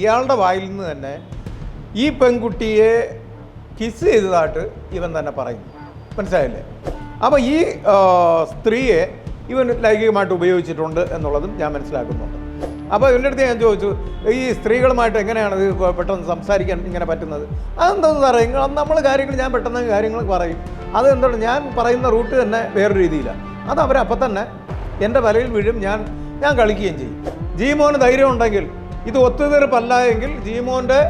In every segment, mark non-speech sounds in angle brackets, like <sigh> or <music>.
ഇയാളുടെ വായിൽ നിന്ന് തന്നെ ഈ പെൺകുട്ടിയെ കിസ് ചെയ്തതായിട്ട് ഇവൻ തന്നെ പറയുന്നു. മനസ്സിലായില്ലേ? അപ്പോൾ ഈ സ്ത്രീയെ ഇവൻ ലൈംഗികമായിട്ട് ഉപയോഗിച്ചിട്ടുണ്ട് എന്നുള്ളതും ഞാൻ മനസ്സിലാക്കുന്നുണ്ട്. അപ്പോൾ ഇവന്റെ അടുത്ത് ഞാൻ ചോദിച്ചു ഈ സ്ത്രീകളുമായിട്ട് എങ്ങനെയാണ് ഇത് പെട്ടെന്ന് സംസാരിക്കാൻ ഇങ്ങനെ പറ്റുന്നത്? അതെന്താണെന്ന് പറയും നമ്മൾ കാര്യങ്ങൾ ഞാൻ പെട്ടെന്ന് കാര്യങ്ങൾ പറയും. അത് എന്താണ് ഞാൻ പറയുന്ന റൂട്ട് തന്നെ വേറൊരു രീതിയിലാണ് അത് അവരപ്പം തന്നെ എന്റെ വലയിൽ വീഴും ഞാൻ ഞാൻ കളിക്കുകയും ചെയ്യും. ജീമോന് ധൈര്യം ഉണ്ടെങ്കിൽ ഇത് ഒത്തുതീർപ്പല്ല എങ്കിൽ ജീമോന്റെ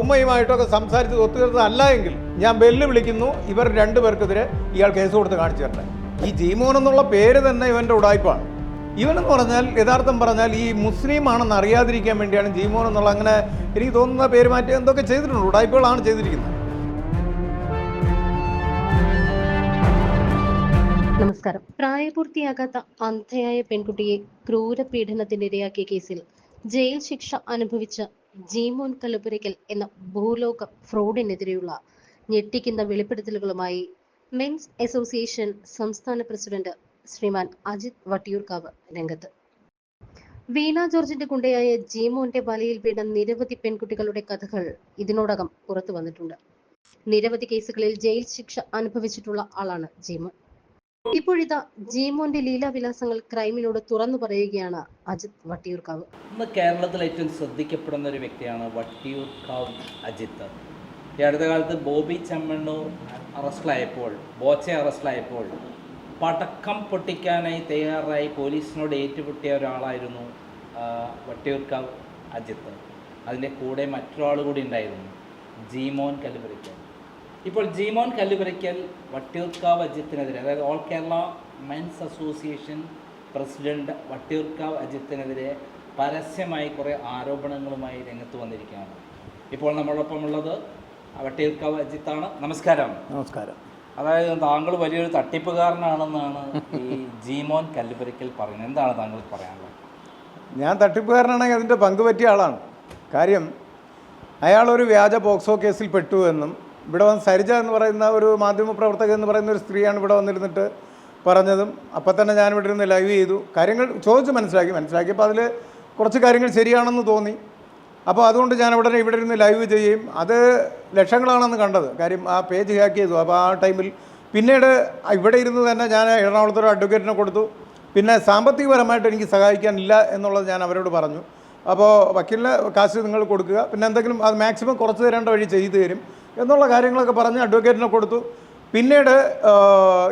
ഉമ്മയുമായിട്ടൊക്കെ സംസാരിച്ച് ഒത്തുതീർത്തതല്ല എങ്കിൽ ഞാൻ വെല്ലുവിളിക്കുന്നു ഇവർ രണ്ടുപേർക്കെതിരെ ഇയാൾ കേസ് കൊടുത്ത് കാണിച്ചു തരട്ടെ. ഈ ജീമോൻ എന്നുള്ള പേര് തന്നെ ഇവന്റെ ഉടായ്പാണ്. ഇവനെന്ന് പറഞ്ഞാൽ യഥാർത്ഥം പറഞ്ഞാൽ ഈ മുസ്ലിം ആണെന്ന് അറിയാതിരിക്കാൻ വേണ്ടിയാണ് ജീമോൻ എന്നുള്ള അങ്ങനെ എനിക്ക് തോന്നുന്ന പേര് മാറ്റി എന്തൊക്കെ ചെയ്തിട്ടുണ്ട്. ഉടായ്പകളാണ് ചെയ്തിരിക്കുന്നത്. നമസ്കാരം. പ്രായപൂർത്തിയാകാത്ത അന്ധയായ പെൺകുട്ടിയെ ക്രൂരപീഡനത്തിനിരയാക്കിയ കേസിൽ ജയിൽ ശിക്ഷ അനുഭവിച്ച ജീമോൻ കല്ലുപുരയ്ക്കൽ എന്ന ഭൂലോക ഫ്രോഡിനെതിരെയുള്ള ഞെട്ടിക്കുന്ന വെളിപ്പെടുത്തലുകളുമായി മെൻസ് അസോസിയേഷൻ സംസ്ഥാന പ്രസിഡന്റ് ശ്രീമാൻ അജിത് വട്ടിയൂർക്കാവ് രംഗത്ത്. വീണ ജോർജിന്റെ കുണ്ടയായ ജീമോന്റെ വലയിൽ വീണ നിരവധി പെൺകുട്ടികളുടെ കഥകൾ ഇതിനോടകം പുറത്തു വന്നിട്ടുണ്ട് നിരവധി കേസുകളിൽ ജയിൽ ശിക്ഷ അനുഭവിച്ചിട്ടുള്ള ആളാണ് ജീമോൻ. ഇപ്പോഴിതാ ജീമോന്റെ ലീലാവിലാസങ്ങൾ ക്രൈമിനോട് തുറന്നു പറയുകയാണ് അജിത് വട്ടിയൂർക്കാവ്. ഇന്ന് കേരളത്തിൽ ഏറ്റവും ശ്രദ്ധിക്കപ്പെടുന്ന ഒരു വ്യക്തിയാണ് വട്ടിയൂർക്കാവ് അജിത്ത്. ഈ അടുത്ത കാലത്ത് ബോബി ചെമ്മണ്ണൂർ അറസ്റ്റിലായപ്പോൾ ബോച്ചെ അറസ്റ്റിലായപ്പോൾ പടക്കം പൊട്ടിക്കാനായി തയ്യാറായി പോലീസിനോട് ഏറ്റുപൊട്ടിയ ഒരാളായിരുന്നു വട്ടിയൂർക്കാവ് അജിത്ത്. അതിന്റെ കൂടെ മറ്റൊരാൾ കൂടി ഉണ്ടായിരുന്നു ജീമോൻ കല്ലുപുരയ്ക്കൽ. ഇപ്പോൾ ജീമോൻ കല്ലുപുരയ്ക്കൽ വട്ടിയൂർക്കാവ് അജിത്തിനെതിരെ അതായത് all Kerala men's association president Vattiyoorkavu അജിത്തിനെതിരെ പരസ്യമായി കുറേ ആരോപണങ്ങളുമായി രംഗത്ത് വന്നിരിക്കുകയാണ്. ഇപ്പോൾ നമ്മളോടൊപ്പം ഉള്ളത് വട്ടിയൂർക്കാവ് അജിത്താണ്. നമസ്കാരം. നമസ്കാരം. അതായത് താങ്കൾ വലിയൊരു തട്ടിപ്പുകാരനാണെന്നാണ് ഈ ജീമോൻ കല്ലുപുരയ്ക്കൽ പറയുന്നത്. എന്താണ് താങ്കൾ പറയാനുള്ളത്? ഞാൻ തട്ടിപ്പുകാരനാണെങ്കിൽ അതിന്റെ പങ്ക് പറ്റിയ ആളാണ്. കാര്യം അയാളൊരു വ്യാജ പോക്സോ കേസിൽ പെട്ടു എന്നും ഇവിടെ വന്ന് സരിജ എന്ന് പറയുന്ന ഒരു മാധ്യമ മാധ്യമപ്രവർത്തക എന്ന് പറയുന്ന ഒരു സ്ത്രീയാണ് ഇവിടെ വന്നിരുന്നിട്ട് പറഞ്ഞതും. അപ്പം തന്നെ ഞാൻ ഇവിടെ ഇരുന്ന് ലൈവ് ചെയ്തു. കാര്യങ്ങൾ ചോദിച്ച് മനസ്സിലാക്കി. മനസ്സിലാക്കിയപ്പോൾ അതിൽ കുറച്ച് കാര്യങ്ങൾ ശരിയാണെന്ന് തോന്നി. അപ്പോൾ അതുകൊണ്ട് ഞാൻ ഉടനെ ഇവിടെ ഇരുന്ന് ലൈവ് ചെയ്യും അത് ലക്ഷങ്ങളാണെന്ന് കണ്ടത്. കാര്യം ആ പേജ് ഹാക്ക് ചെയ്തു. അപ്പോൾ ആ ടൈമിൽ പിന്നീട് ഇവിടെ ഇരുന്ന് തന്നെ ഞാൻ എറണാകുളത്തൊരു അഡ്വക്കേറ്റിനെ കൊടുത്തു. പിന്നെ സാമ്പത്തികപരമായിട്ട് എനിക്ക് സഹായിക്കാനില്ല എന്നുള്ളത് ഞാൻ അവരോട് പറഞ്ഞു. അപ്പോൾ വക്കീലിന് കാശ് നിങ്ങൾ കൊടുക്കുക. പിന്നെ എന്തെങ്കിലും അത് മാക്സിമം കുറച്ച് തരേണ്ട വഴി ചെയ്തു തരും. എന്നുള്ള കാര്യങ്ങളൊക്കെ പറഞ്ഞ് അഡ്വക്കേറ്റിനെ കൊടുത്തു. പിന്നീട്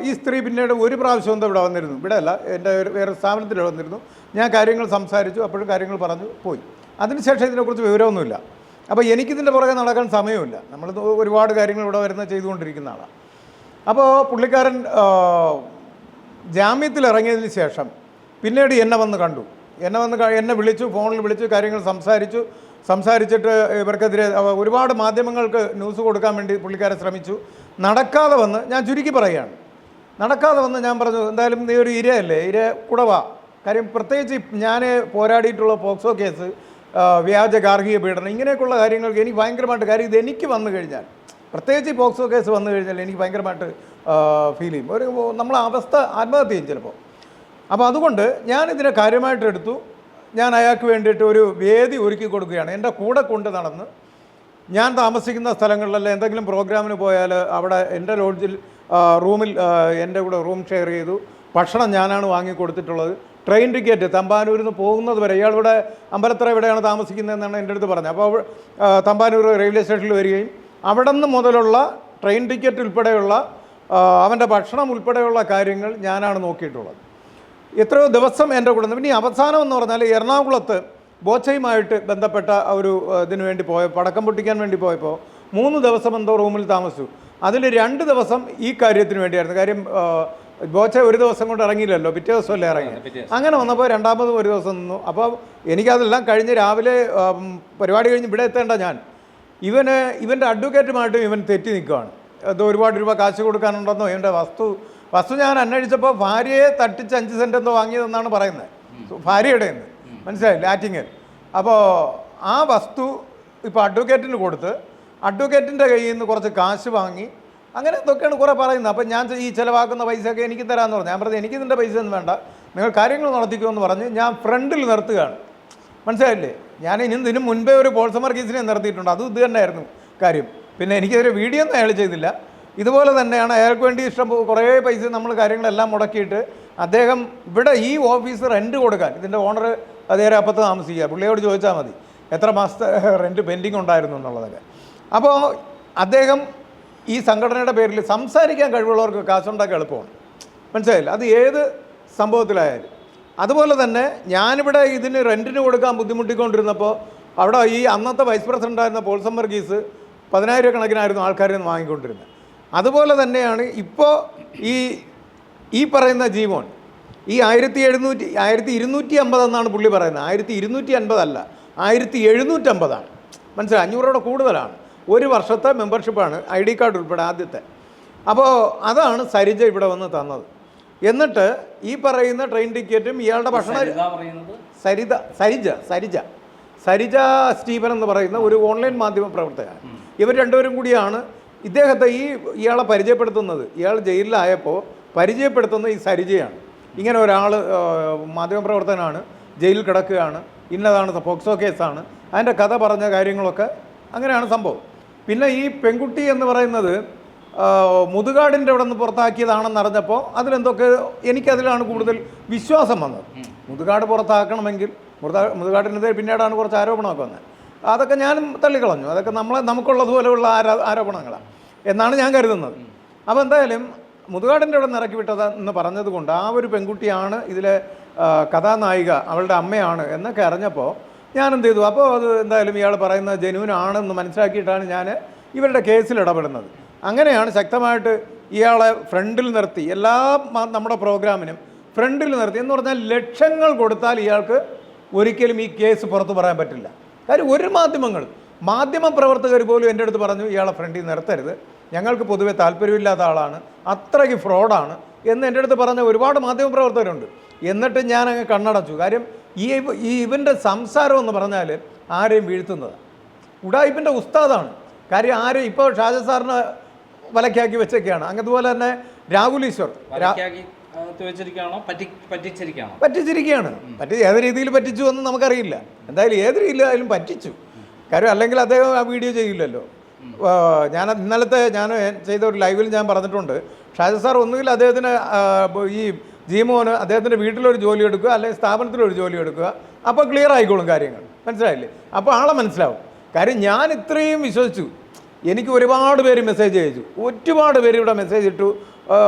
ഈ സ്ത്രീ പിന്നീട് ഒരു പ്രാവശ്യം എന്താ ഇവിടെ വന്നിരുന്നു. ഇവിടെ അല്ല എന്റെ വേറെ സ്ഥാപനത്തിൽ വന്നിരുന്നു. ഞാൻ കാര്യങ്ങൾ സംസാരിച്ചു അപ്പോഴും കാര്യങ്ങൾ പറഞ്ഞു പോയി. അതിനുശേഷം ഇതിനെക്കുറിച്ച് വിവരമൊന്നുമില്ല. അപ്പോൾ എനിക്കിതിന്റെ പുറകെ നടക്കാൻ സമയമില്ല നമ്മൾ ഒരുപാട് കാര്യങ്ങൾ ഇവിടെ വരുന്ന ചെയ്തുകൊണ്ടിരിക്കുന്ന ആളാണ് അപ്പോൾ പുള്ളിക്കാരൻ ജാമ്യത്തിൽ ഇറങ്ങിയതിന് ശേഷം പിന്നീട് എന്നെ വന്ന് കണ്ടു. എന്നെ വന്ന് എന്നെ വിളിച്ചു ഫോണിൽ വിളിച്ചു കാര്യങ്ങൾ സംസാരിച്ചു. സംസാരിച്ചിട്ട് ഇവർക്കെതിരെ ഒരുപാട് മാധ്യമങ്ങൾക്ക് ന്യൂസ് കൊടുക്കാൻ വേണ്ടി പുള്ളിക്കാരെ ശ്രമിച്ചു. നടക്കാതെ വന്ന് ഞാൻ ചുരുക്കി പറയുകയാണ്. നടക്കാതെ വന്ന് ഞാൻ പറഞ്ഞു എന്തായാലും നീ ഒരു ഇരയല്ലേ? ഇര കുടവാ. കാര്യം പ്രത്യേകിച്ച് ഞാൻ പോരാടിയിട്ടുള്ള പോക്സോ കേസ് വ്യാജ ഗാർഹിക പീഡനം ഇങ്ങനെയൊക്കെയുള്ള കാര്യങ്ങൾക്ക് എനിക്ക് ഭയങ്കരമായിട്ട് കാര്യം ഇത് എനിക്ക് വന്നു കഴിഞ്ഞാൽ പ്രത്യേകിച്ച് പോക്സോ കേസ് വന്നു കഴിഞ്ഞാൽ എനിക്ക് ഭയങ്കരമായിട്ട് ഫീൽ ചെയ്യും. ഒരു നമ്മളെ അവസ്ഥ ആത്മഹത്യ ചെയ്യും ചിലപ്പോൾ. അപ്പോൾ അതുകൊണ്ട് ഞാൻ ഇതിനെ കാര്യമായിട്ട് എടുത്തു. ഞാൻ അയാൾക്ക് വേണ്ടിയിട്ട് ഒരു വേദി ഒരുക്കി കൊടുക്കുകയാണ്. എന്റെ കൂടെ കൊണ്ട് നടന്ന് ഞാൻ താമസിക്കുന്ന സ്ഥലങ്ങളിലല്ല എന്തെങ്കിലും പ്രോഗ്രാമിന് പോയാൽ അവിടെ എന്റെ ലോഡ്ജിൽ റൂമിൽ എന്റെ കൂടെ റൂം ഷെയർ ചെയ്തു. ഭക്ഷണം ഞാനാണ് വാങ്ങി കൊടുത്തിട്ടുള്ളത്. ട്രെയിൻ ടിക്കറ്റ് തമ്പാനൂരിൽ നിന്ന് പോകുന്നത് വരെ ഇയാളിവിടെ അമ്പലത്തറ എവിടെയാണ് താമസിക്കുന്നതെന്നാണ് എന്റെ അടുത്ത് പറഞ്ഞത്. അപ്പോൾ തമ്പാനൂർ റെയിൽവേ സ്റ്റേഷനിൽ വരികയും അവിടെ നിന്ന് മുതലുള്ള ട്രെയിൻ ടിക്കറ്റ് ഉൾപ്പെടെയുള്ള അവന്റെ ഭക്ഷണം ഉൾപ്പെടെയുള്ള കാര്യങ്ങൾ ഞാനാണ് നോക്കിയിട്ടുള്ളത്. എത്രയോ ദിവസം എന്റെ കൂടെ നിന്ന്. പിന്നെ ഈ അവസാനം എന്ന് പറഞ്ഞാൽ എറണാകുളത്ത് ബോച്ചയുമായിട്ട് ബന്ധപ്പെട്ട ഒരു ഇതിന് വേണ്ടി പോയ പടക്കം പൊട്ടിക്കാൻ വേണ്ടി പോയപ്പോൾ മൂന്ന് ദിവസം എന്തോ റൂമിൽ താമസിച്ചു. അതിൽ രണ്ട് ദിവസം ഈ കാര്യത്തിന് വേണ്ടിയായിരുന്നു. കാര്യം ബോച്ച ഒരു ദിവസം കൊണ്ട് ഇറങ്ങിയില്ലല്ലോ. പിറ്റേ ദിവസമല്ലേ ഇറങ്ങി അങ്ങനെ വന്നപ്പോൾ രണ്ടാമതും ഒരു ദിവസം നിന്നു. അപ്പോൾ എനിക്കതെല്ലാം കഴിഞ്ഞ് രാവിലെ പരിപാടി കഴിഞ്ഞ് ഇവിടെ എത്തേണ്ട ഞാൻ. ഇവന് ഇവന്റെ അഡ്വക്കേറ്റുമായിട്ടും ഇവൻ തെറ്റി നിൽക്കുകയാണ് അത് ഒരുപാട് രൂപ കാശ് കൊടുക്കാനുണ്ടെന്നോ ഇവന്റെ വസ്തു വസ്തു ഞാൻ അന്വേഷിച്ചപ്പോൾ ഭാര്യയെ തട്ടിച്ച് അഞ്ച് സെന്റ് എന്തോ വാങ്ങിയതെന്നാണ് പറയുന്നത്. ഭാര്യയുടെ നിന്ന് മനസ്സിലായി ലാറ്റിങ്ങിൽ അപ്പോൾ ആ വസ്തു ഇപ്പോൾ അഡ്വക്കേറ്റിന് കൊടുത്ത് അഡ്വക്കേറ്റിന്റെ കയ്യിൽ നിന്ന് കുറച്ച് കാശ് വാങ്ങി അങ്ങനെ എന്തൊക്കെയാണ് കുറേ പറയുന്നത്. അപ്പം ഞാൻ ഈ ചിലവാക്കുന്ന പൈസയൊക്കെ എനിക്ക് തരാമെന്ന് പറഞ്ഞു. ഞാൻ പറഞ്ഞു എനിക്ക് ഇതിന്റെ പൈസ ഒന്നും വേണ്ട. നിങ്ങൾ കാര്യങ്ങൾ നടത്തിക്കുമെന്ന് പറഞ്ഞ് ഞാൻ ഫ്രണ്ടിൽ നിർത്തുകയാണ്. മനസ്സിലായില്ലേ? ഞാൻ ഇനി ഇതിന് മുൻപേ ഒരു പോൾസമർ കേസിനെ നിർത്തിയിട്ടുണ്ട്. അതും ഇത് തന്നെയായിരുന്നു കാര്യം. പിന്നെ എനിക്കതൊരു വീഡിയോ ഒന്നും അയാൾ ചെയ്തില്ല. ഇതുപോലെ തന്നെയാണ് അയാൾക്ക് വേണ്ടി ഇഷ്ടം കുറേ പൈസ നമ്മൾ കാര്യങ്ങളെല്ലാം മുടക്കിയിട്ട് അദ്ദേഹം ഇവിടെ ഈ ഓഫീസ് റെന്റ് കൊടുക്കാൻ ഇതിന്റെ ഓണർ അതേറെ അപ്പത്ത് താമസിക്കുക. പുള്ളിയോട് ചോദിച്ചാൽ മതി എത്ര മാസത്തെ <laughs> റെന്റ് പെൻഡിങ് ഉണ്ടായിരുന്നു എന്നുള്ളതൊക്കെ. അപ്പോൾ അദ്ദേഹം ഈ സംഘടനയുടെ പേരിൽ സംസാരിക്കാൻ കഴിവുള്ളവർക്ക് കാശുണ്ടാക്കാൻ എളുപ്പമാണ്. മനസ്സിലായില്ല? അത് ഏത് സംഭവത്തിലായാലും. അതുപോലെ തന്നെ ഞാനിവിടെ ഇതിന് റെന്റിന് കൊടുക്കാൻ ബുദ്ധിമുട്ടിക്കൊണ്ടിരുന്നപ്പോൾ അവിടെ ഈ അന്നത്തെ വൈസ് പ്രസിഡന്റായിരുന്ന പോൾസം വർഗീസ് പതിനായിരക്കണക്കിനായിരുന്നു ആൾക്കാരിൽ നിന്ന് വാങ്ങിക്കൊണ്ടിരുന്നത്. അതുപോലെ തന്നെയാണ് ഇപ്പോൾ ഈ ഈ പറയുന്ന ജീവൻ ഈ ആയിരത്തി എഴുന്നൂറ്റി ആയിരത്തി ഇരുന്നൂറ്റി അമ്പത് എന്നാണ് പുള്ളി പറയുന്നത്. ആയിരത്തി ഇരുന്നൂറ്റി അൻപതല്ല ആയിരത്തി എഴുന്നൂറ്റമ്പതാണ് മനസ്സിലായി? അഞ്ഞൂറോടെ കൂടുതലാണ്. ഒരു വർഷത്തെ മെമ്പർഷിപ്പാണ് ഐ ഡി കാർഡ് ഉൾപ്പെടെ ആദ്യത്തെ. അപ്പോൾ അതാണ് സരിജ ഇവിടെ വന്ന് തന്നത്. എന്നിട്ട് ഈ പറയുന്ന ട്രെയിൻ ടിക്കറ്റും ഇയാളുടെ ഭക്ഷണ സരിത സരിത സരിജ സരിജ. സരിജ സ്റ്റീഫൻ എന്ന് പറയുന്ന ഒരു ഓൺലൈൻ മാധ്യമ പ്രവർത്തകയാണ് ഇവർ രണ്ടുപേരും കൂടിയാണ് ഇദ്ദേഹത്തെ ഈ ഇയാളെ പരിചയപ്പെടുത്തുന്നത് ഇയാൾ ജയിലിലായപ്പോൾ പരിചയപ്പെടുത്തുന്നത് ഈ സരിജയാണ്. ഇങ്ങനെ ഒരാൾ മാധ്യമപ്രവർത്തകനാണ് ജയിലിൽ കിടക്കുകയാണ് ഇന്നതാണ് പോക്സോ കേസാണ് അതിന്റെ കഥ പറഞ്ഞ കാര്യങ്ങളൊക്കെ അങ്ങനെയാണ് സംഭവം. പിന്നെ ഈ പെൺകുട്ടി എന്ന് പറയുന്നത് മുതുകാടിന്റെ അവിടെ നിന്ന് പുറത്താക്കിയതാണെന്ന് അറിഞ്ഞപ്പോൾ അതിലെന്തൊക്കെ എനിക്കതിലാണ് കൂടുതൽ വിശ്വാസം വന്നത്. മുതുകാട് പുറത്താക്കണമെങ്കിൽ മുതുകാ മുതുകാടിനെതിരെ പിന്നീടാണ് കുറച്ച് ആരോപണമൊക്കെ വന്നത്. അതൊക്കെ ഞാനും തള്ളിക്കളഞ്ഞു. അതൊക്കെ നമ്മളെ നമുക്കുള്ളതുപോലെയുള്ള ആരോ ആരോപണങ്ങളാണ് എന്നാണ് ഞാൻ കരുതുന്നത്. അപ്പോൾ എന്തായാലും മുതുകാടിന്റെ അവിടെ നിറക്കി വിട്ടത് എന്ന് പറഞ്ഞതുകൊണ്ട് ആ ഒരു പെൺകുട്ടിയാണ് ഇതിലെ കഥാനായിക അവളുടെ അമ്മയാണ് എന്നൊക്കെ അറിഞ്ഞപ്പോൾ ഞാൻ എന്ത് ചെയ്തു? അപ്പോൾ അത് എന്തായാലും ഇയാൾ പറയുന്നത് ജനുവിനാണെന്ന് മനസ്സിലാക്കിയിട്ടാണ് ഞാൻ ഇവരുടെ കേസിൽ ഇടപെടുന്നത്. അങ്ങനെയാണ് ശക്തമായിട്ട് ഇയാളെ ഫ്രണ്ടിൽ നിർത്തി എല്ലാ നമ്മുടെ പ്രോഗ്രാമിനും ഫ്രണ്ടിൽ നിർത്തി എന്ന് പറഞ്ഞാൽ ലക്ഷങ്ങൾ കൊടുത്താൽ ഇയാൾക്ക് ഒരിക്കലും ഈ കേസ് പുറത്തു പറയാൻ പറ്റില്ല. കാര്യം ഒരു മാധ്യമങ്ങൾ മാധ്യമ പ്രവർത്തകർ പോലും എന്റെ അടുത്ത് പറഞ്ഞു ഇയാളെ ഫ്രണ്ടിൽ നിർത്തരുത്. ഞങ്ങൾക്ക് പൊതുവെ താല്പര്യമില്ലാത്ത ആളാണ്. അത്രയ്ക്ക് ഫ്രോഡാണ്. എന്ന് എന്റെ അടുത്ത് പറഞ്ഞ ഒരുപാട് മാധ്യമ പ്രവർത്തകരുണ്ട്. എന്നിട്ട് ഞാൻ അങ്ങ് കണ്ണടച്ചു. കാര്യം ഈ ഈ ഇവന്റെ സംസാരം എന്ന് പറഞ്ഞാൽ ആരെയും വീഴ്ത്തുന്നത്? ഉടായിപ്പിന്റെ ഉസ്താദാണ്. കാര്യം ആരും ഇപ്പോൾ ഷാജ സാറിനെ വലക്കാക്കി വെച്ചൊക്കെയാണ്. അങ്ങതുപോലെ തന്നെ രാഹുൽ ഈശ്വർ പറ്റിച്ചിരിക്കുകയാണോ? പറ്റിച്ചിരിക്കുകയാണ്. പറ്റി ഏത് രീതിയിൽ പറ്റിച്ചു എന്ന് നമുക്കറിയില്ല. എന്തായാലും ഏത് രീതിയിലായാലും പറ്റിച്ചു. കാര്യം അല്ലെങ്കിൽ അദ്ദേഹം ആ വീഡിയോ ചെയ്യില്ലല്ലോ. ഞാൻ ഇന്നലത്തെ ഞാൻ ചെയ്ത ഒരു ലൈവിൽ ഞാൻ പറഞ്ഞിട്ടുണ്ട്. ഷാജി സാർ ഒന്നുകിൽ അദ്ദേഹത്തിന് ഈ ജീമോന് അദ്ദേഹത്തിന്റെ വീട്ടിലൊരു ജോലി എടുക്കുക അല്ലെങ്കിൽ സ്ഥാപനത്തിലൊരു ജോലി എടുക്കുക. അപ്പോൾ ക്ലിയർ ആയിക്കോളും കാര്യങ്ങൾ. മനസ്സിലായില്ലേ? അപ്പോൾ ആളെ മനസ്സിലാവും. കാര്യം ഞാൻ ഇത്രയും വിശ്വസിച്ചു. എനിക്ക് ഒരുപാട് പേര് മെസ്സേജ് അയച്ചു. ഒരുപാട് പേര് ഇവിടെ മെസ്സേജ് ഇട്ടു.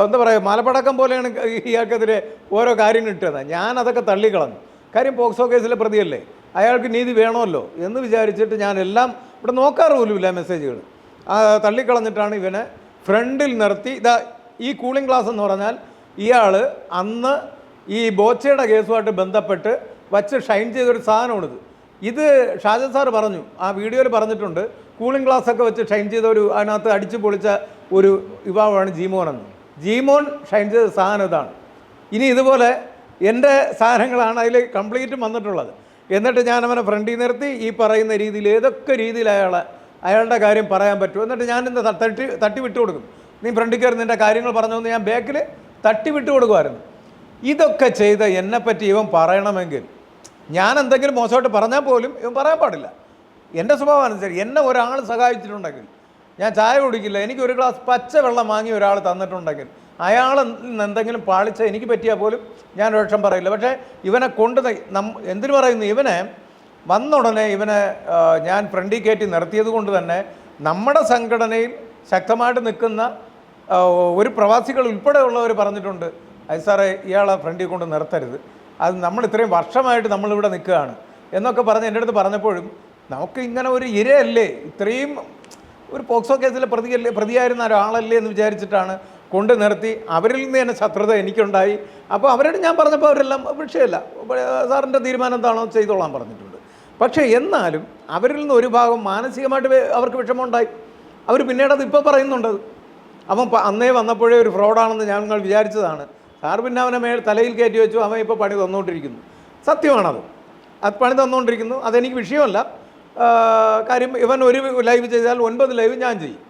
എന്താ പറയുക മലപ്പടക്കം പോലെയാണ് ഇയാൾക്കെതിരെ ഓരോ കാര്യങ്ങൾ ഇട്ടത് ഞാൻ അതൊക്കെ തള്ളിക്കളഞ്ഞു. കാര്യം പോക്സോ കേസിലെ പ്രതിയല്ലേ? അയാൾക്ക് നീതി വേണമല്ലോ എന്ന് വിചാരിച്ചിട്ട് ഞാൻ എല്ലാം ഇവിടെ നോക്കാറ് പോലുമില്ല മെസ്സേജുകൾ. തള്ളിക്കളഞ്ഞിട്ടാണ് ഇവനെ ഫ്രണ്ടിൽ നിർത്തി. ഇതാ ഈ കൂളിംഗ് ക്ലാസ് എന്ന് പറഞ്ഞാൽ ഇയാൾ അന്ന് ഈ ബോച്ചയുടെ കേസുമായിട്ട് ബന്ധപ്പെട്ട് വച്ച് ഷൈൻ ചെയ്തൊരു സാധനമാണിത്. ഇത് ഷാജൻ സാർ പറഞ്ഞു ആ വീഡിയോയിൽ പറഞ്ഞിട്ടുണ്ട്. കൂളിംഗ് ഗ്ലാസ് ഒക്കെ വെച്ച് ഷൈൻ ചെയ്ത ഒരു അതിനകത്ത് അടിച്ചു പൊളിച്ച ഒരു യുവാവാണ് ജീമോൻ എന്ന്. ജീമോൻ ഷൈൻ ചെയ്ത സാധനം ഇതാണ്. ഇനി ഇതുപോലെ എന്റെ സാധനങ്ങളാണ് അതിൽ കംപ്ലീറ്റ് വന്നിട്ടുള്ളത്. എന്നിട്ട് ഞാൻ അവനെ ഫ്രണ്ടിൽ നിർത്തി ഈ പറയുന്ന രീതിയിൽ ഏതൊക്കെ രീതിയിൽ അയാൾ അയാളുടെ കാര്യം പറയാൻ പറ്റും എന്നിട്ട് ഞാൻ എന്റെ തട്ടി തട്ടി വിട്ടു കൊടുക്കും. നീ ഫ്രണ്ടിൽ കയറി നിന്റെ കാര്യങ്ങൾ പറഞ്ഞോന്ന് ഞാൻ ബാക്കിൽ തട്ടി വിട്ടു കൊടുക്കുമായിരുന്നു. ഇതൊക്കെ ചെയ്ത് എന്നെപ്പറ്റി ഇവൻ പറയണമെങ്കിൽ ഞാൻ എന്തെങ്കിലും മോശമായിട്ട് പറഞ്ഞാൽ പോലും ഇവൻ പറയാൻ പാടില്ല. എന്റെ സ്വഭാവമാണ് അനുസരിച്ച് എന്നെ ഒരാൾ സഹായിച്ചിട്ടുണ്ടെങ്കിൽ ഞാൻ ചായ കുടിക്കില്ല. എനിക്ക് ഒരു ഗ്ലാസ് പച്ച വെള്ളം വാങ്ങി ഒരാൾ തന്നിട്ടുണ്ടെങ്കിൽ അയാൾ എന്തെങ്കിലും പാളിച്ച എനിക്ക് പറ്റിയാൽ പോലും ഞാൻ രക്ഷം പറയില്ല. പക്ഷേ ഇവനെ കൊണ്ട് എന്തിനു പറയുന്നു? ഇവനെ വന്ന ഉടനെ ഇവനെ ഞാൻ ഫ്രണ്ടി കയറ്റി നിർത്തിയത് കൊണ്ട് തന്നെ നമ്മുടെ സംഘടനയിൽ ശക്തമായിട്ട് നിൽക്കുന്ന ഒരു പ്രവാസികൾ ഉൾപ്പെടെയുള്ളവർ പറഞ്ഞിട്ടുണ്ട് അത് സാറേ ഇയാളെ ഫ്രണ്ടിൽ കൊണ്ട് നിർത്തരുത്. അത് നമ്മൾ ഇത്രയും വർഷമായിട്ട് നമ്മളിവിടെ നിൽക്കുകയാണ്. എന്നൊക്കെ പറഞ്ഞ് എന്റെ അടുത്ത് പറഞ്ഞപ്പോഴും നമുക്ക് ഇങ്ങനെ ഒരു ഇരയല്ലേ? ഇത്രയും ഒരു പോക്സോ കേസിലെ പ്രതിയല്ലേ പ്രതിയായിരുന്ന ഒരാളല്ലേ എന്ന് വിചാരിച്ചിട്ടാണ് കൊണ്ട് നിർത്തി അവരിൽ നിന്ന് തന്നെ ശത്രുത എനിക്കുണ്ടായി. അപ്പോൾ അവരോട് ഞാൻ പറഞ്ഞപ്പോൾ അവരെല്ലാം വിഷയമല്ല. സാറിന്റെ തീരുമാനം എന്താണോ ചെയ്തോളാൻ പറഞ്ഞിട്ടുണ്ട്. പക്ഷേ എന്നാലും അവരിൽ നിന്ന് ഒരു ഭാഗം മാനസികമായിട്ട് അവർക്ക് വിഷമമുണ്ടായി. അവർ പിന്നീട് അത് ഇപ്പോൾ പറയുന്നുണ്ട്. അവൻ അന്നേ വന്നപ്പോഴേ ഒരു ഫ്രോഡാണെന്ന് ഞങ്ങൾ വിചാരിച്ചതാണ്. സാർ പിന്നെ അവനെ മേൽ തലയിൽ കയറ്റി വെച്ചു. അവൻ ഇപ്പോൾ പണി തന്നുകൊണ്ടിരിക്കുന്നു. സത്യമാണത്. അത് പണി തന്നുകൊണ്ടിരിക്കുന്നു. അതെനിക്ക് വിഷയമല്ല. കാര്യം ഇവൻ ഒരു ലൈവ് ചെയ്താൽ ഒൻപത് ലൈവ് ഞാൻ ചെയ്യും.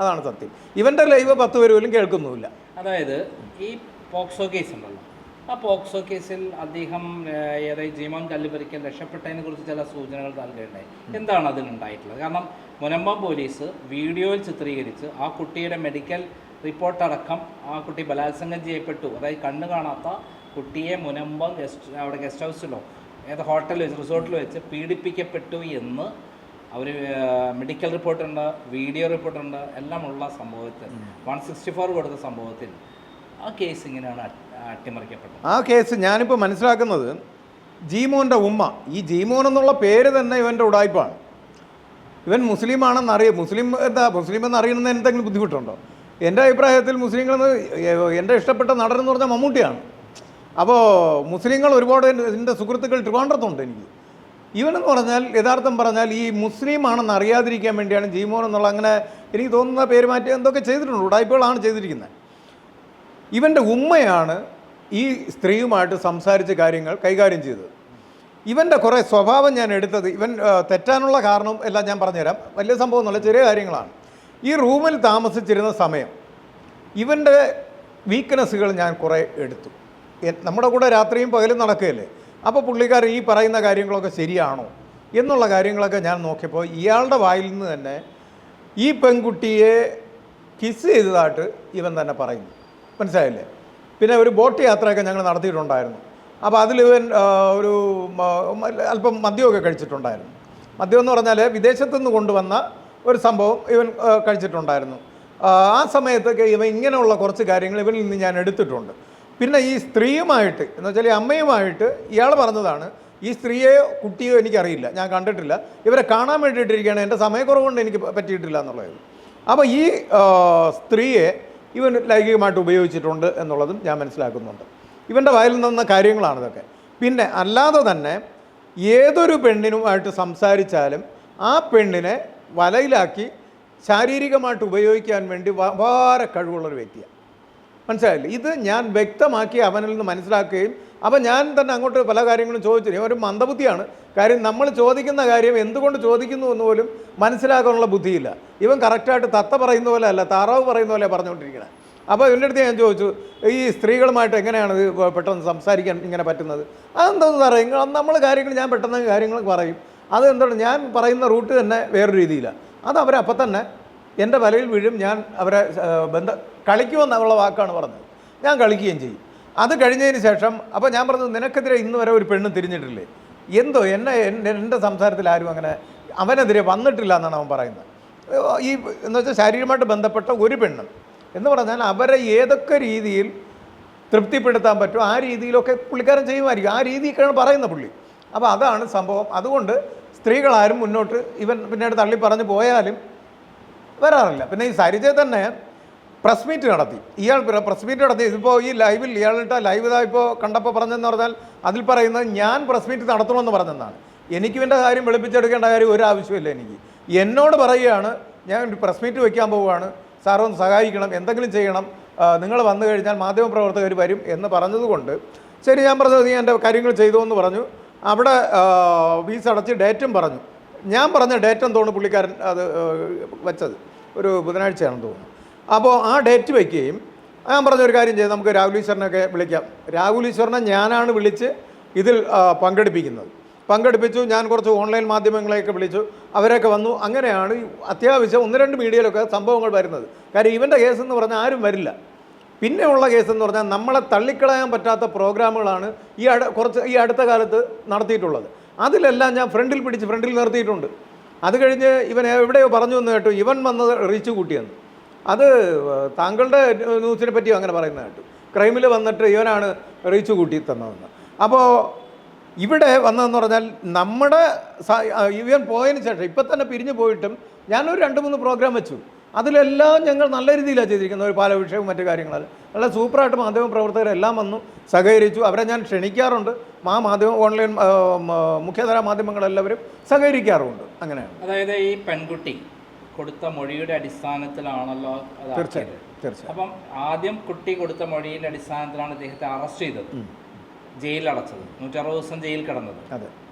അതാണ് സത്യം. ഇവന്റെ ലൈവ് പത്ത് പേര് പോലും കേൾക്കുന്നുമില്ല. അതായത് ഈ പോക്സോ കേസ് ഉണ്ടല്ലോ. ആ പോക്സോ കേസിൽ അദ്ദേഹം ഏറെ ജീമോൻ കല്ലുപരിക്കൽ രക്ഷപ്പെട്ടതിനെ കുറിച്ച് ചില സൂചനകൾ നൽകുകയുണ്ടായി. എന്താണ് അതിലുണ്ടായിട്ടുള്ളത് കാരണം മുനമ്പം പോലീസ് വീഡിയോയിൽ ചിത്രീകരിച്ച് ആ കുട്ടിയുടെ മെഡിക്കൽ റിപ്പോർട്ടടക്കം ആ കുട്ടി ബലാത്സംഗം ചെയ്യപ്പെട്ടു. അതായത് കണ്ണു കാണാത്ത കുട്ടിയെ മുനമ്പം ഗസ്റ്റ് അവിടെ ഗസ്റ്റ് ഹൗസിലോ ഏത് ഹോട്ടലിൽ വെച്ച് റിസോർട്ടിൽ വെച്ച് പീഡിപ്പിക്കപ്പെട്ടു എന്ന് അവർ മെഡിക്കൽ റിപ്പോർട്ടുണ്ട് വീഡിയോ റിപ്പോർട്ടുണ്ട് എല്ലാം ഉള്ള സംഭവത്തിൽ വൺ സിക്സ്റ്റി ഫോർ കൊടുത്ത സംഭവത്തിൽ ആ കേസ് ഇങ്ങനെയാണ് അട്ടി- അട്ടിമറിക്കപ്പെട്ടത്. ആ കേസ് ഞാനിപ്പോൾ മനസ്സിലാക്കുന്നത് ജീമോന്റെ ഉമ്മ ഈ ജീമോൻ എന്നുള്ള പേര് തന്നെ ഇവന്റെ ഉടായ്പാണ്. ഇവൻ മുസ്ലിം ആണെന്ന് അറിയാം മുസ്ലിം എന്താ മുസ്ലിം എന്ന് അറിയുന്നതിന് എന്തെങ്കിലും ബുദ്ധിമുട്ടുണ്ടോ? എന്റെ അഭിപ്രായത്തിൽ മുസ്ലിങ്ങളെന്ന് എന്റെ ഇഷ്ടപ്പെട്ട നടൻ എന്ന് പറഞ്ഞാൽ മമ്മൂട്ടിയാണ്. അപ്പോൾ മുസ്ലിങ്ങൾ ഒരുപാട് എന്റെ- സുഹൃത്തുക്കൾ ട്രിവാൻഡ്രത്തുണ്ട് എനിക്ക്. ഇവനെന്ന് പറഞ്ഞാൽ യഥാർത്ഥം പറഞ്ഞാൽ ഈ മുസ്ലിം ആണെന്ന് അറിയാതിരിക്കാൻ വേണ്ടിയാണ് ജീമോൻ എന്നുള്ള അങ്ങനെ എനിക്ക് തോന്നുന്ന പേര് മാറ്റി എന്തൊക്കെ ചെയ്തിട്ടുണ്ട് ഉടായ്പകളാണ് ചെയ്തിരിക്കുന്നത്. ഇവന്റെ ഉമ്മയാണ് ഈ സ്ത്രീയുമായിട്ട് സംസാരിച്ച കാര്യങ്ങൾ കൈകാര്യം ചെയ്തത്. ഇവന്റെ കുറേ സ്വഭാവം ഞാൻ എടുത്തത് ഇവൻ തെറ്റാനുള്ള കാരണം എല്ലാം ഞാൻ പറഞ്ഞുതരാം. വലിയ സംഭവം എന്നുള്ള ചെറിയ കാര്യങ്ങളാണ്. ഈ റൂമിൽ താമസിച്ചിരുന്ന സമയം ഇവന്റെ വീക്ക്നെസ്സുകൾ ഞാൻ കുറേ എടുത്തു. നമ്മുടെ കൂടെ രാത്രിയും പകലും നടക്കുകയല്ലേ? അപ്പോൾ പുള്ളിക്കാരൻ ഈ പറയുന്ന കാര്യങ്ങളൊക്കെ ശരിയാണോ? എന്നുള്ള കാര്യങ്ങളൊക്കെ ഞാൻ നോക്കിയപ്പോൾ ഇയാളുടെ വായിൽ നിന്ന് തന്നെ ഈ പെൺകുട്ടിയെ കിസ് ചെയ്തതായിട്ട് ഇവൻ തന്നെ പറയുന്നു. മനസ്സിലായില്ലേ? പിന്നെ ഒരു ബോട്ട് യാത്രയൊക്കെ ഞങ്ങൾ നടത്തിയിട്ടുണ്ടായിരുന്നു. അപ്പോൾ അതിൽ ഇവൻ ഒരു അല്പം മദ്യമൊക്കെ കഴിച്ചിട്ടുണ്ടായിരുന്നു. മദ്യം എന്ന് പറഞ്ഞാൽ വിദേശത്തു നിന്ന് കൊണ്ടുവന്ന ഒരു സംഭവം ഇവൻ കഴിച്ചിട്ടുണ്ടായിരുന്നു. ആ, സമയത്തൊക്കെ ഇവൻ ഇങ്ങനെയുള്ള കുറച്ച് കാര്യങ്ങൾ ഇവനിൽ നിന്ന് ഞാൻ എടുത്തിട്ടുണ്ട്. പിന്നെ ഈ സ്ത്രീയുമായിട്ട് എന്ന് വെച്ചാൽ ഈ അമ്മയുമായിട്ട് ഇയാൾ പറഞ്ഞതാണ് ഈ സ്ത്രീയോ കുട്ടിയോ എനിക്കറിയില്ല ഞാൻ കണ്ടിട്ടില്ല ഇവരെ കാണാൻ വേണ്ടിയിട്ടിരിക്കുകയാണ് എന്റെ സമയക്കുറവുകൊണ്ട് എനിക്ക് പറ്റിയിട്ടില്ല എന്നുള്ളത്. അപ്പോൾ ഈ സ്ത്രീയെ ഇവൻ ലൈംഗികമായിട്ട് ഉപയോഗിച്ചിട്ടുണ്ട് എന്നുള്ളതും ഞാൻ മനസ്സിലാക്കുന്നുണ്ട്. ഇവന്റെ വായിൽ നിന്ന കാര്യങ്ങളാണ് ഇതൊക്കെ. പിന്നെ അല്ലാതെ തന്നെ ഏതൊരു പെണ്ണിനുമായിട്ട് സംസാരിച്ചാലും ആ പെണ്ണിനെ വലയിലാക്കി ശാരീരികമായിട്ട് ഉപയോഗിക്കാൻ വേണ്ടി വളരെ കഴിവുള്ളൊരു വ്യക്തിയാണ്. മനസ്സിലായില്ലേ? ഇത് ഞാൻ വ്യക്തമാക്കി അവനിൽ നിന്ന് മനസ്സിലാക്കുകയും അപ്പം ഞാൻ തന്നെ അങ്ങോട്ട് പല കാര്യങ്ങളും ചോദിച്ചു. ഒരു മന്ദബുദ്ധിയാണ്. കാര്യം നമ്മൾ ചോദിക്കുന്ന കാര്യം എന്തുകൊണ്ട് ചോദിക്കുന്നു എന്ന് പോലും മനസ്സിലാക്കാനുള്ള ബുദ്ധിയില്ല. ഇവൻ കറക്റ്റായിട്ട് തത്ത പറയുന്ന പോലെ അല്ല താറാവ് പറയുന്ന പോലെ പറഞ്ഞുകൊണ്ടിരിക്കുന്നത് അപ്പോൾ ഇവന്റെ അടുത്ത് ഞാൻ ചോദിച്ചു ഈ സ്ത്രീകളുമായിട്ട് എങ്ങനെയാണ് ഇത് പെട്ടെന്ന് സംസാരിക്കാൻ ഇങ്ങനെ പറ്റുന്നത്? അതെന്താണെന്ന് പറയും നമ്മൾ കാര്യങ്ങൾ ഞാൻ പെട്ടെന്ന് കാര്യങ്ങൾ പറയും. അതെന്താണ് ഞാൻ പറയുന്ന റൂട്ട് തന്നെ വേറൊരു രീതിയിലാണ് അത് അവരപ്പം തന്നെ എന്റെ വലയിൽ വീഴും ഞാൻ അവരെ ബന്ധ കളിക്കുമെന്നുള്ള വാക്കാണ് പറഞ്ഞത്. ഞാൻ കളിക്കുകയും ചെയ്യും. അത് കഴിഞ്ഞതിന് ശേഷം അപ്പോൾ ഞാൻ പറഞ്ഞത് നിനക്കെതിരെ ഇന്ന് വരെ ഒരു പെണ്ണ് തിരിഞ്ഞിട്ടില്ലേ? എന്തോ എന്നെ എന്റെ സംസാരത്തിൽ ആരും അങ്ങനെ അവനെതിരെ വന്നിട്ടില്ല എന്നാണ് അവൻ പറയുന്നത്. ഈ എന്ന് വെച്ചാൽ ശാരീരികമായിട്ട് ബന്ധപ്പെട്ട ഒരു പെണ്ണ്. എന്ന് പറഞ്ഞാൽ അവരെ ഏതൊക്കെ രീതിയിൽ തൃപ്തിപ്പെടുത്താൻ പറ്റും ആ രീതിയിലൊക്കെ പുള്ളിക്കാരൻ ചെയ്യുമായിരിക്കും. ആ രീതിയൊക്കെയാണ് പറയുന്ന പുള്ളി. അപ്പോൾ അതാണ് സംഭവം. അതുകൊണ്ട് സ്ത്രീകളാരും മുന്നോട്ട് ഇവൻ പിന്നീട് തള്ളി പറഞ്ഞു പോയാലും വരാറില്ല. പിന്നെ ഈ സരിജ തന്നെ പ്രസ് മീറ്റ് നടത്തി. ഇയാൾ പ്രസ് മീറ്റ് നടത്തി. ഇതിപ്പോൾ ഈ ലൈവിൽ ഇയാളിട്ട ലൈവ് ഇതാ ഇപ്പോൾ കണ്ടപ്പോൾ പറഞ്ഞതെന്ന് പറഞ്ഞാൽ അതിൽ പറയുന്നത് ഞാൻ പ്രസ് മീറ്റ് നടത്തണമെന്ന് പറഞ്ഞെന്നാണ് എനിക്ക് ഇവന്റെ കാര്യം വെളുപ്പിച്ചെടുക്കേണ്ട കാര്യം ഒരു ആവശ്യമില്ല എനിക്ക്. എന്നോട് പറയുകയാണ് ഞാൻ പ്രസ് മീറ്റ് വയ്ക്കാൻ പോവുകയാണ്. സാർ ഒന്ന് സഹായിക്കണം എന്തെങ്കിലും ചെയ്യണം. നിങ്ങൾ വന്നു കഴിഞ്ഞാൽ മാധ്യമപ്രവർത്തകർ വരും എന്ന് പറഞ്ഞതുകൊണ്ട്. ശരി ഞാൻ പറഞ്ഞത് നീ എന്റെ കാര്യങ്ങൾ ചെയ്തു എന്ന് പറഞ്ഞു. അവിടെ ഫീസ് അടച്ച് ഡേറ്റും പറഞ്ഞു. ഞാൻ പറഞ്ഞ ഡേറ്റ് എന്തോന്ന് പുള്ളിക്കാരൻ അത് വെച്ചത്? ഒരു ബുധനാഴ്ചയാണെന്ന് തോന്നുന്നു. അപ്പോൾ ആ ഡേറ്റ് വയ്ക്കുകയും ഞാൻ പറഞ്ഞ ഒരു കാര്യം ചെയ്യാം നമുക്ക് രാഹുൽ ഈശ്വരനൊക്കെ വിളിക്കാം. രാഹുൽ ഈശ്വരനെ ഞാനാണ് വിളിച്ച് ഇതിൽ പങ്കെടുപ്പിക്കുന്നത്. പങ്കെടുപ്പിച്ചു ഞാൻ കുറച്ച് ഓൺലൈൻ മാധ്യമങ്ങളെയൊക്കെ വിളിച്ചു. അവരൊക്കെ വന്നു. അങ്ങനെയാണ് അത്യാവശ്യം ഒന്ന് രണ്ട് മീഡിയയിലൊക്കെ സംഭവങ്ങൾ വരുന്നത്. കാര്യം ഇവന്റെ കേസ് എന്ന് പറഞ്ഞാൽ ആരും വരില്ല. പിന്നെയുള്ള കേസ് എന്ന് പറഞ്ഞാൽ നമ്മളെ തള്ളിക്കളയാൻ പറ്റാത്ത പ്രോഗ്രാമുകളാണ് ഈ അട കുറച്ച് ഈ അടുത്ത കാലത്ത് നടത്തിയിട്ടുള്ളത്. അതിലെല്ലാം ഞാൻ ഫ്രണ്ടിൽ പിടിച്ച് ഫ്രണ്ടിൽ നിർത്തിയിട്ടുണ്ട്. അത് കഴിഞ്ഞ് ഇവൻ എവിടെയോ പറഞ്ഞു എന്ന് കേട്ടു. ഇവൻ വന്നത് റീച്ച് കൂട്ടിയെന്ന്. അത് താങ്കളുടെ ന്യൂസിനെ പറ്റിയോ അങ്ങനെ പറയുന്നത് കേട്ടു. ക്രൈമിൽ വന്നിട്ട് ഇവനാണ് റീച്ച് കൂട്ടി തന്നതെന്ന്. അപ്പോൾ ഇവിടെ വന്നതെന്ന് പറഞ്ഞാൽ നമ്മുടെ ഇവൻ പോയതിന് ശേഷം ഇപ്പം തന്നെ പിരിഞ്ഞു പോയിട്ടും ഞാനൊരു രണ്ട് മൂന്ന് പ്രോഗ്രാം വെച്ചു. അതിലെല്ലാം ഞങ്ങൾ നല്ല രീതിയിലാണ് ചെയ്തിരിക്കുന്നത്. ഒരു പല വിഷയവും മറ്റു കാര്യങ്ങളും നല്ല സൂപ്പറായിട്ട് മാധ്യമ പ്രവർത്തകരെല്ലാം വന്നു സഹകരിച്ചു. അവരെ ഞാൻ ക്ഷണിക്കാറുണ്ട്. ആ മാധ്യമ ഓൺലൈൻ മുഖ്യധാരാ മാധ്യമങ്ങളെല്ലാവരും സഹകരിക്കാറുമുണ്ട്. അങ്ങനെയാണ്. അതായത് ഈ പെൺകുട്ടി കൊടുത്ത മൊഴിയുടെ അടിസ്ഥാനത്തിലാണല്ലോ തീർച്ചയായിട്ടും തീർച്ചയായും അപ്പം ആദ്യം കുട്ടി കൊടുത്ത മൊഴിയുടെ അടിസ്ഥാനത്തിലാണ് അദ്ദേഹത്തെ അറസ്റ്റ് ചെയ്തത്. ജയിലിൽ അടച്ചത് നൂറ്ററുപത് ദിവസം ജയിൽ കിടന്നത്.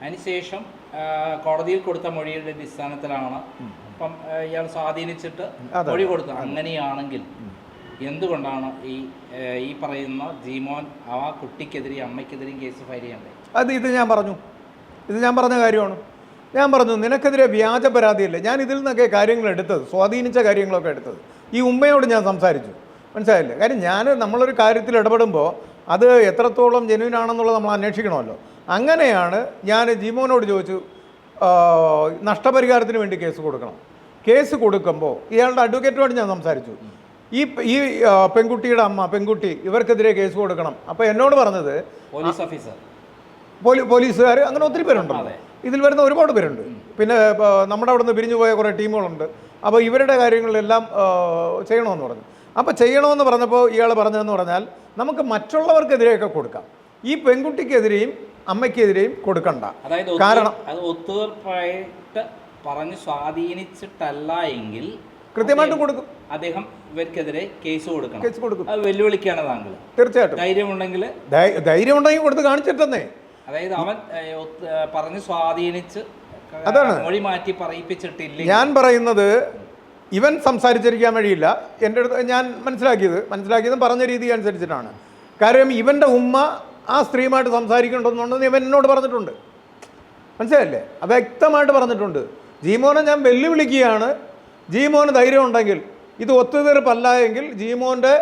അതിനുശേഷം കോടതിയിൽ കൊടുത്ത മൊഴിയുടെ അടിസ്ഥാനത്തിലാണ് അപ്പം ഇയാൾ സ്വാധീനിച്ചിട്ട്. മൊഴി കൊടുത്തത്. അങ്ങനെയാണെങ്കിൽ എന്തുകൊണ്ടാണ് ഈ ഈ പറയുന്ന ജീമോൻ ആ കുട്ടിക്കെതിരെ അമ്മയ്ക്കെതിരെയും കേസ് ഫയൽ ചെയ്യേണ്ടത്? അത് ഇത് ഞാൻ പറഞ്ഞു. ഇത് ഞാൻ പറഞ്ഞ കാര്യമാണ്. ഞാൻ പറഞ്ഞു നിനക്കെതിരെ വ്യാജ പരാതിയല്ലേ. ഞാൻ ഇതിൽ നിന്നൊക്കെ കാര്യങ്ങൾ എടുത്തത് സ്വാധീനിച്ച കാര്യങ്ങളൊക്കെ എടുത്തത്. ഈ ഉമ്മയോട് ഞാൻ സംസാരിച്ചു. മനസ്സിലായില്ലേ? കാര്യം ഞാൻ നമ്മളൊരു കാര്യത്തിൽ ഇടപെടുമ്പോൾ അത് എത്രത്തോളം ജെനുവിൻ ആണെന്നുള്ളത് നമ്മൾ അന്വേഷിക്കണമല്ലോ. അങ്ങനെയാണ് ഞാൻ ജീമോനോട് ചോദിച്ചു നഷ്ടപരിഹാരത്തിന് വേണ്ടി കേസ് കൊടുക്കണം. കേസ് കൊടുക്കുമ്പോൾ ഇയാളുടെ അഡ്വക്കേറ്റുമായിട്ട് ഞാൻ സംസാരിച്ചു. ഈ ഈ പെൺകുട്ടിയുടെ അമ്മ പെൺകുട്ടി ഇവർക്കെതിരെ കേസ് കൊടുക്കണം. അപ്പോൾ എന്നോട് പറഞ്ഞത് പോലീസ് ഓഫീസർ. പോലീ പോലീസുകാർ അങ്ങനെ ഒത്തിരി പേരുണ്ട് അതെ. ഇതിൽ വരുന്ന ഒരുപാട് പേരുണ്ട്. പിന്നെ നമ്മുടെ അവിടെ നിന്ന് പിരിഞ്ഞു പോയ കുറേ ടീമുകളുണ്ട്. അപ്പോൾ ഇവരുടെ കാര്യങ്ങളെല്ലാം ചെയ്യണമെന്ന് പറഞ്ഞു. അപ്പോൾ ചെയ്യണമെന്ന് പറഞ്ഞപ്പോൾ ഇയാൾ പറഞ്ഞതെന്ന് പറഞ്ഞാൽ നമുക്ക് മറ്റുള്ളവർക്കെതിരെയൊക്കെ കൊടുക്കാം. ഈ പെൺകുട്ടിക്കെതിരെയും അമ്മയ്ക്കെതിരെയും കൊടുക്കണ്ട. അതായത് കാരണം അത് ഒത്തുതീർപ്പായിട്ട് പറഞ്ഞ് സ്വാധീനിച്ചിട്ടല്ല എങ്കിൽ കൃത്യമായിട്ട് കൊടുക്കും. അദ്ദേഹം ഇവർക്കെതിരെ കേസ് കൊടുക്കണം. കേസ് കൊടുക്കും. അത് വെല്ലുവിളിക്കാണ് താങ്കൾ തീർച്ചയായിട്ടും. ധൈര്യമുണ്ടെങ്കിൽ ധൈര്യമുണ്ടെങ്കിൽ കൊടുത്ത് കാണിച്ചിട്ടെന്നേ അതായത് അവൻ പറഞ്ഞ് സ്വാധീനിച്ച് അതാണ്. മൊഴി മാറ്റി പറയിപ്പിച്ചിട്ടില്ല. ഞാൻ പറയുന്നത് ഇവൻ സംസാരിച്ചിരിക്കാൻ വഴിയില്ല. എന്റെ അടുത്ത് ഞാൻ മനസ്സിലാക്കിയത് മനസ്സിലാക്കിയതും പറഞ്ഞ രീതി അനുസരിച്ചിട്ടാണ്. കാര്യം ഇവന്റെ ഉമ്മ ആ സ്ത്രീയുമായിട്ട് സംസാരിക്കുന്നുണ്ടെന്നുണ്ടെന്ന് ഇവൻ എന്നോട് പറഞ്ഞിട്ടുണ്ട്. മനസ്സിലായില്ലേ? അത് വ്യക്തമായിട്ട് പറഞ്ഞിട്ടുണ്ട്. ജീമോനെ ഞാൻ വെല്ലുവിളിക്കുകയാണ്. ജീമോന് ധൈര്യം ഉണ്ടെങ്കിൽ ഇത് ഒത്തുതീർപ്പല്ല എങ്കിൽ ജീമോന്റെ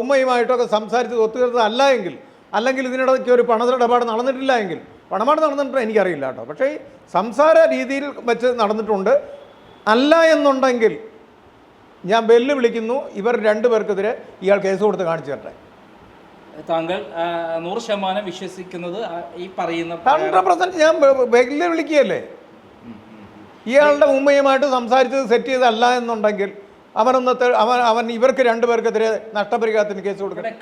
ഉമ്മയുമായിട്ടൊക്കെ സംസാരിച്ചത് ഒത്തുതീർത്തല്ല എങ്കിൽ അല്ലെങ്കിൽ ഇതിനിടയ്ക്ക് ഒരു പണത്തിടപാട് നടന്നിട്ടില്ല എങ്കിൽ പണമാണ് നടന്നിട്ടുണ്ടോ എനിക്കറിയില്ല കേട്ടോ. പക്ഷേ സംസാര രീതിയിൽ വെച്ച് നടന്നിട്ടുണ്ട്. അല്ല എന്നുണ്ടെങ്കിൽ ഞാൻ ബെല്ല് വിളിക്കുന്നു. ഇവർ രണ്ടു പേർക്കെതിരെ ഇയാൾ കേസ് കൊടുത്ത് കാണിച്ചു തരട്ടെ. താങ്കൾ നൂറ് ശതമാനം വിശ്വസിക്കുന്നത് ഈ പറയുന്ന ഹൺഡ്രഡ് പെർസെന്റ് ഞാൻ ബെല്ല് വിളിക്കുകയല്ലേ? ഇയാളുടെ ഉമ്മയുമായിട്ട് സംസാരിച്ചത് സെറ്റ് ചെയ്തല്ല എന്നുണ്ടെങ്കിൽ അവനൊന്നത്തെ അവൻ അവൻ ഇവർക്ക് രണ്ടുപേർക്കെതിരെ നഷ്ടപരിഹാരത്തിന് കേസ് കൊടുക്കണം.